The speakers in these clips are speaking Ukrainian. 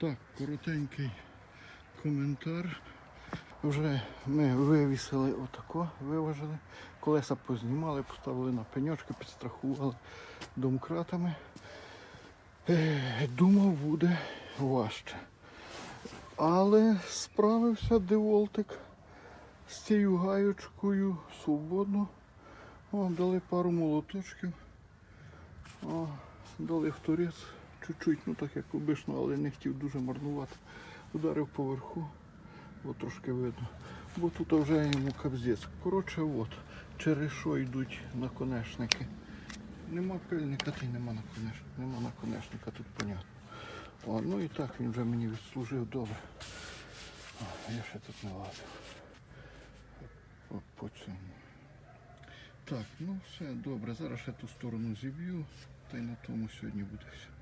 Так, коротенький коментар. Вже ми вивісили отако, виважили. Колеса познімали, поставили на пеньочки, підстрахували домкратами. Е, Думав, буде важче. Але справився деволтик з цією гаючкою свободно. О, дали пару молоточків. О, дали в торець. Чуть-чуть, ну так як обично, але не хотів дуже марнувати. Ударив поверху. От трошки видно. Бо тут вже йому капздець. Коротше, от, через що йдуть наконечники. Нема пильника, та й нема наконечника. Нема наконечника, тут понятно. О, ну і так він вже мені відслужив добре. О, я ще тут не ладив. От по цьому. Так, ну все добре. Зараз я ту сторону зіб'ю, та й на тому сьогодні буде все.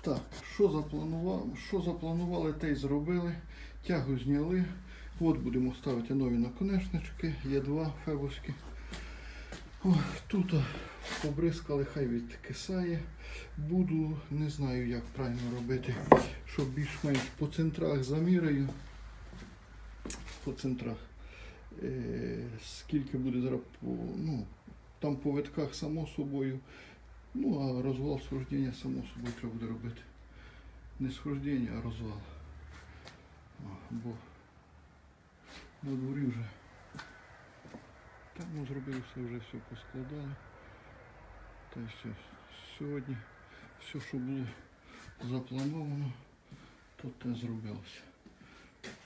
Так, що запланували, що запланували, те й зробили. Тягу зняли. От будемо ставити нові наконечнички. Є два фебовські. Тут побризкали, хай відкисає. Буду, не знаю, як правильно робити, щоб більш-менш по центрах заміряю. По центрах. Е, скільки буде зараз ну, там по витках само собою. Ну, а розвал схождення само собою треба буде робити. Не схождення, а розвал. О, бо на дворі вже. Там ну, зробили все, вже все поскладали. Та й все. Сьогодні все, що було заплановано, то те зробилося.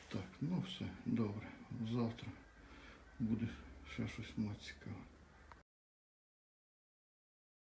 Так, ну все, добре. Завтра буде ще щось мати цікаве.